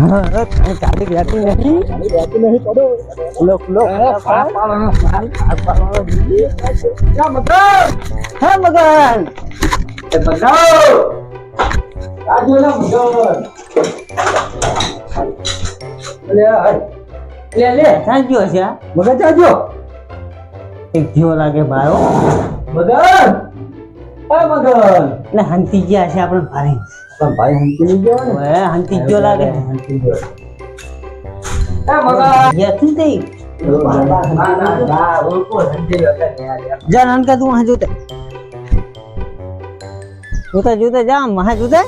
હા ગાડી બેઠી બેઠી નહીં ફૂલો મગન હે એ લે લે ગયો છે મગન જાજો એક જીવો લાગે હો. મગન એ મગન એટલે હંતી ગયા છે આપણે ભારે પણ ભાઈ હંતી નહીં ગયો ને. હે હંતી ગયો લાગે. હંતી ગયો એ મગા. યથી તું તે. ના ના ના ઓળખો હંકી ગયો એટલે યાર યાર જા નાનકા તું હા જોતે. જોતે જોતે જા મહા જોતે.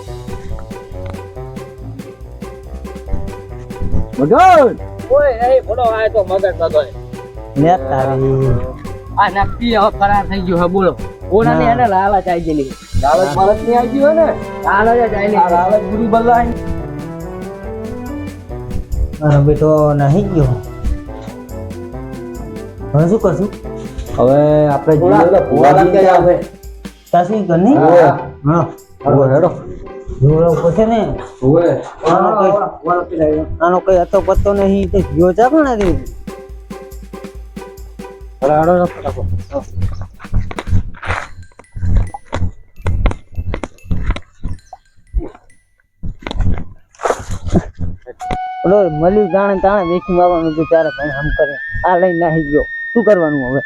મગન ઓય એ ફોટો આવે તો મગજ નતો લે તારી આ નક્કી હવે કરાર થઈ ગયો હે બોલો. ઓના ને. એને લાલચ ચાઈ ગયેલી લાલચ મારત નહીં આવી ગયો ને? લાલચ આવી લાલચ પૂરી બદલાય મારો બેટો નહીં ગયો. હવે શું કરશું? હવે આપણે જોઈએ ભૂવા લાગી જાય હવે તાસી ગની હા. હા. હવે હેડો. જોડો ઉપર ને? હવે આનો કઈ હતો પત્તો નહીં તો ગયો ચા પણ નથી હેડો હેડો ફટાફટ. ઓલો મળ્યું જાણે તાણે વેચી મારવાનું હતું ત્યારે ભાઈ આમ કરે આ લઈને નાહી ગયો. શું કરવાનું હવે?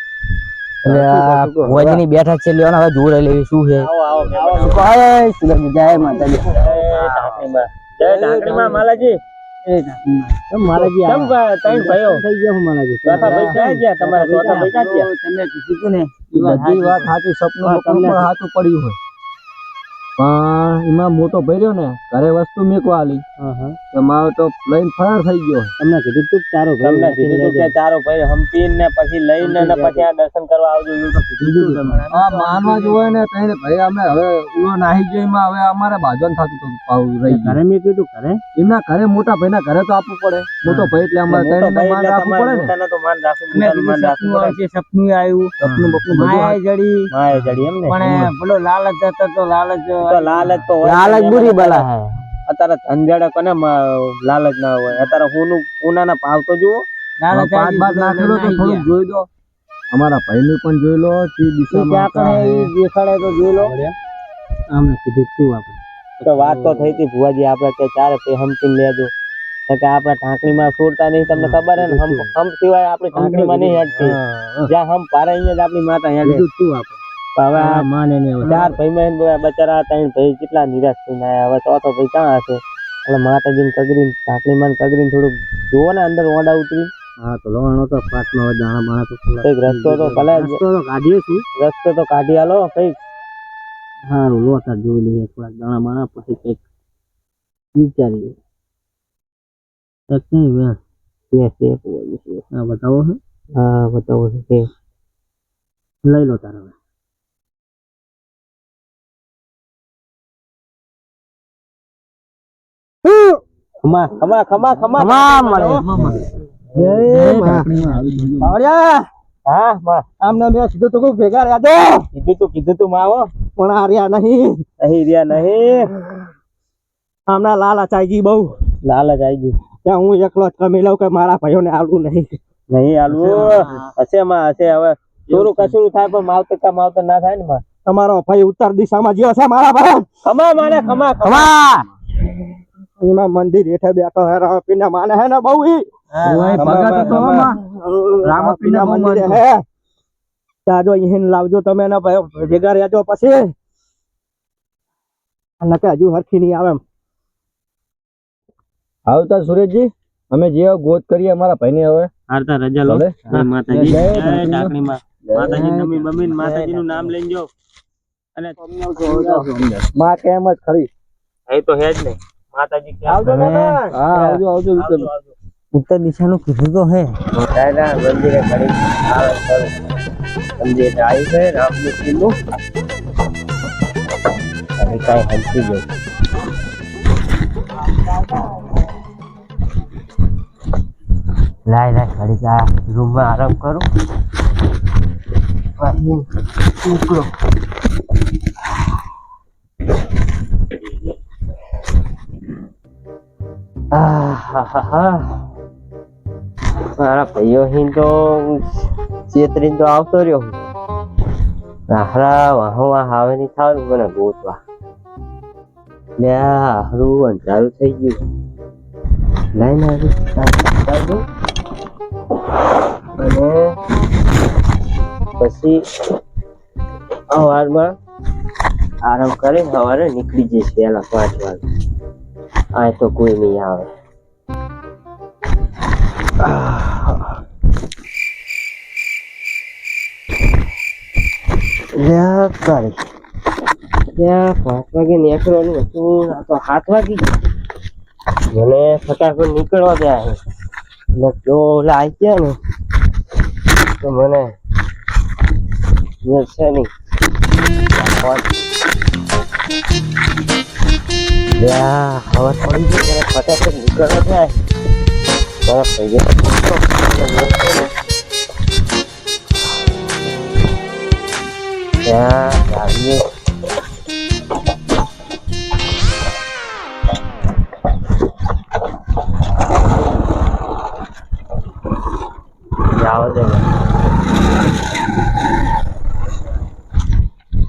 વજની બેઠા છે લેવાના હવે જોડે લેવી શું છે? જય માતાજી. જય માલાજી? તમારા ચોથા ભાઈ ક્યાં કીધું ને. વાત સાચું સપનું તમને- સાચું પડ્યું હોય. પણ એમાં મોટો ભર્યો ને ઘરે વસ્તુ મેકવા આલી હા, હા. તો મારો તો લઈને ફરાર થઈ ગયો. તમને કીધું તું તારો તમને કીધું તું કે ચારો ભાઈ હમ્પીને ને પછી લઈને ને પછી આ દર્શન કરવા આવજો એવું તો કીધું તું તમને. આ માનવા જ હોય ને તઈને ભાઈ અમે હવે ઉલો નાહી ગયો એમાં હવે અમારે બાજવાન થતું હતું પાવું રહી ઘરે મેં કીધું ઘરે? એમના ઘરે મોટા ભાઈના ઘરે તો આપવું પડે. મોટો ભાઈ એટલે અમારે તઈને માન રાખવું પડે ને. તો માન રાખવું, માન રાખવું પડે. સપનું આવ્યું. સપનું બપનું માયા જડી. માયા જડી એમ ને? પણ પેલો લાલચ હતો તો લાલચ તો લાલચ તો લાલચ બુરી બલા. હે અત્યારે અંજાડા કોને લાલચ ના હોય. અત્યારે હુનું હુનાના ભાવ તો જુઓ. પાંચ બાર નાખેલો તો થોડું જોઈ દો. અમારા ભાઈનું પણ જોઈ લો તે દિશામાં ક્યાં એ દેખાડે તો જોઈ લો. આમ કીધું તું આપણે. તો વાત તો થઈ હતી ભુવાજી આપણે કે ચારે પે હમકીને લેજો કે આપણા ઢાંકણીમાં છોડતા નહીં તમને ખબર હે ને? હમ હમ સિવાય આપણી ઢાંકણીમાં નહીં હેડતી. જ્યાં હમ પારે અહીંયા જ આપણી માતા હેડે. તું આપણે. હવે આ માને ને ચાર ભાઈ બહેન બચારા ત્રણ ભાઈ કેટલા નિરાશ થઈને આવ્યા. હવે ચોથો ભાઈ ક્યાં હશે? એટલે માતાજીને કગરીને ઢાંકણીમાં ને કગરીને થોડુંક જુઓ ને અંદર ઓડા ઉતરી. હા તો લોણો તો પાટમાં હવે દાણા બાણા તો કંઈક રસ્તો તો ભલે રસ્તો તો કાઢીએ છું રસ્તો તો કાઢી આલો કંઈક. સારું લોટા જોઈ લઈએ થોડાક દાણા માણા પછી કંઈક વિચારીએ. તો કઈ વેણ. હા બતાવો હે. હા બતાવો છે લઈ લો તારા ખમા ખમા ખમા ખમા. ખમા મળે. આવડ્યા હા માં આમને મેં તો તું ભેગા રહ્યા દે. કીધું તું કીધું તું માવો. પણ આ રહ્યા નહીં. નહીં રહ્યા નહીં. હમણાં લાલા ચાઈ બહુ. લાલચ આવી ગઈ. ત્યાં હું એકલો જ કમી લઉં કે મારા ભાઈઓને આવડું નહીં. નહીં આલવું હશે માં. હશે હવે થોડું કશું થાય પણ માવતર કા માવતર ના થાય ને માં? તમારો ભાઈ ઉત્તર દિશામાં જ્યો છે મારા ભાઈ. ખમા માને ખમા. ખમા. એમાં મંદિર હેઠે બેઠો હે રામપીના માને હે ને બહુ ઈ? રામપીના મંદિરે હે. જાજો અહીં લાવજો તમે ને ભાઈ ભેગા રહેજો પછી. નકે હજુ હરખી નહીં આવે આવતા સુરેશજી અમે જે ગોત કરીએ અમારા ભાઈને હવે. હારતા રજા લો. માતાજી. માતાજી નમી બમીન માતાજીનું નામ લઈને જો અને માં કેમ જ ખરી. એ તો હે જ નહીં. માતાજી આવજો. હા. આવજો આવજો વિક્રમ. ઉત્તર દિશાનું કીધું તો હે. દાદા મંદિરે ઘડી આવે આવી છે રામજી કિલ્લો અને કાંઈ હલતી ગઈ લાય લાય ઘડી આ રૂમમાં આરામ કરું. નીકળો મારા ભાઈઓ હિન તો ચેતરીને તો આવતો રહ્યો હું. રાહરા વાહવા આવે નહીં થાવ મને ગોતવા લે હારું, અંધારું થઈ ગયું. લઈ આવી. અને પછી સવારમાં આરામ કરીને સવારે નીકળી જઈશ પહેલા પાંચ વાગે. આ તો કોઈ નહીં આવે લ્યા પાંચ વાગે નીકળવાનું હતું આ તો સાત વાગી ગયું મને ફટાફટ નીકળવા જાય એટલે જો ઓલા આવી ગયા ને તો મને છે નહીં લ્યા હવે પડી ગઈ મને ફટાફટ નીકળવા જાય બરફ થઈ ગયો ત્યાં આવીએ જાઓ દે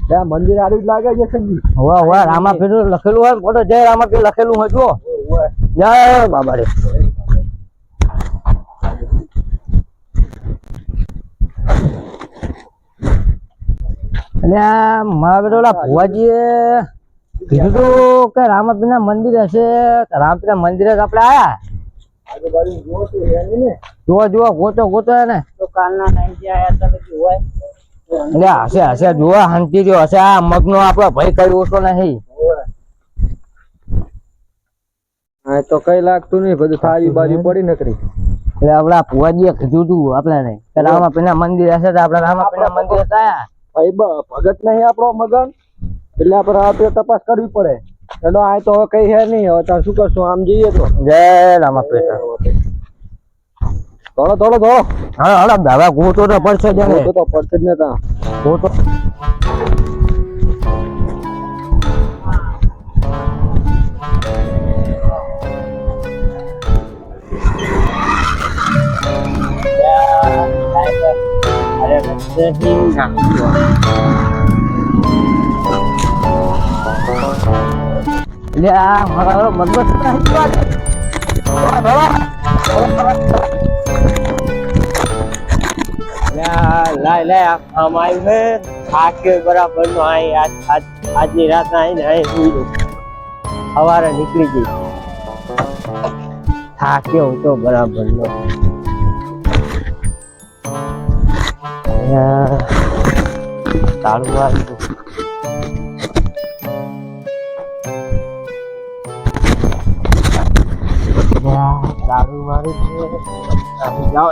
મંદિર આવી જ લાગે છે સંજી હોવા હોવા રામા પેલું લખેલું હોય મોટો જય રામા પેલું લખેલું હોય જો જય બાબા રે એટલે આ મારા બેટા ઓલા ભુવાજીએ કીધું તું કે રામાપીર મંદિર હશે રામપીર મંદિરે જ આપણે આયા. આજુબાજુ જુઓ ને? જુઓ જુઓ ગોતો ગોતો એને. તો કાલના ટાઈમથી આયા હતા હોય. એટલે હશે હશે જોવા શાંતિ જો હશે આ મગનો આપણો ભય કઈ ઓછો નહીં. હા તો કઈ લાગતું નહીં બધું થાળી બાજી પડી નકરી એટલે આપડા ભુવાજીએ કીધું તું આપણે કે પીના મંદિર હશે તો આપડે રામા પીના મંદિર આયા ભાઈ ભગત નહીં આપણો મગન? એટલે આપણે આપણે તપાસ કરવી પડે. એનો આ તો હવે કઈ હે નહીં હવે તાર શું કરશું આમ જઈએ તો. જય રામાપીર થોડો થોડો થોડો હા હા હવે ગોતો તો પડશે જ ને તો પડશે જ ને તા. ગોતો. લ્યા મારા મતલબ લાય લાય આમ આવ્યું હે થાકે બરાબર નો આજ આજની રાત આવીને અહીં સવારે નીકળી ગઈ થાક્યો હું તો બરાબર નો તાળું મારી દઉં. દારૂ મારી છે જાઓ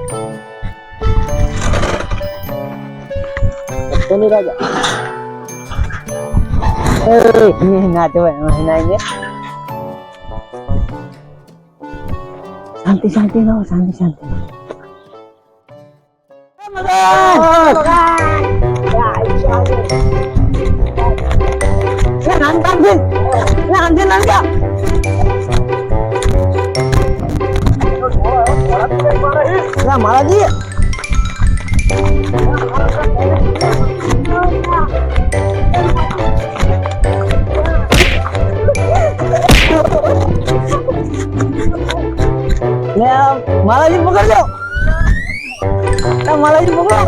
કોની રાજા એ ના જવાય એના ને શાંતિ શાંતિ રહો શાંતિ શાંતિ મારાજી Ya, malah dipukul dong. Nah, ya, malah dipukul.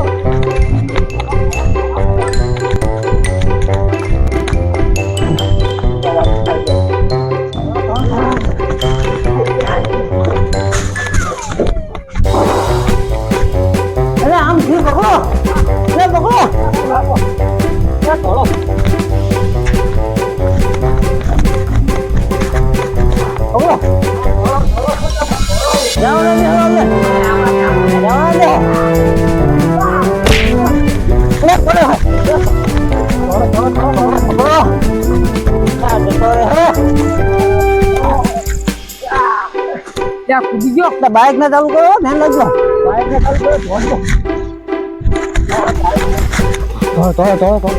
ત્યાં કૂદી ગયો તો બાઇક ને ચાલુ કરો ને લાગ્યો બાઇક ને ચાલુ કરો ધોજો ધો ધો ધો ધો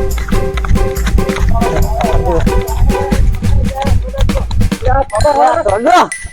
ધોજો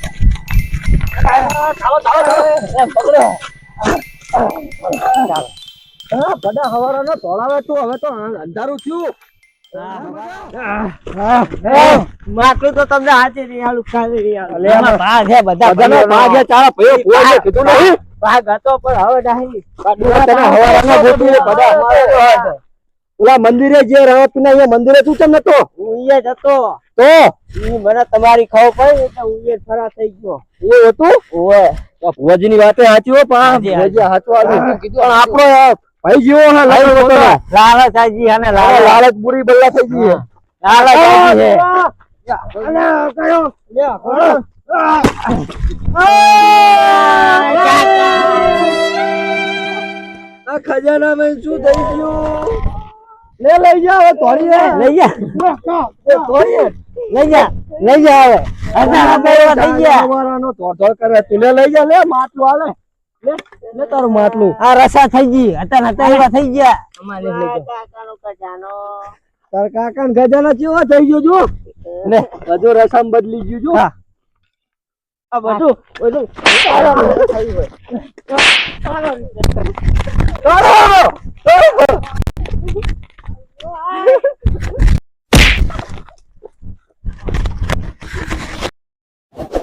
મંદિરે જે રહ્યો તું અહીંયા મંદિરે તું કેમ નતો હું અહીંયા જ હતો તો? ઈ મને તમારી ખાવ પડી એટલે ઉયે ફરા થઈ ગયો. એ હતું? ઓવે. વજની વાતે સાચી હો પણ સાચી, ભુવાજી કીધું પણ આપણો આ ભાઈ જીવો હે. લાલચ આજી અને આ લાલચ પૂરી બલ્લા થઈ ગઈ. લાલચ આજી છે. અને કયો? લે, હા. ખજાના ખજાનામાં શું થઈ ગયું? લે લઈ જાઓ તોડી લઈ જા. તોડી. લઈ જા લઈ જા હવે. આપણે થઈ ગયા. અમારાનો ધોધો કરે તું લે લઈ જા લે માટલું હાલે લે લે તારું માટલું. આ રસા થઈ ગઈ એવા થઈ ગયા. અમારે લઈ જાઓ. તાર કાકા ને ગજાના થઈ ગયો જો? લે બધું રસમ બદલી ગયું જો. આ બધું બધું. તારા. માટે તારો! તારો! おっ!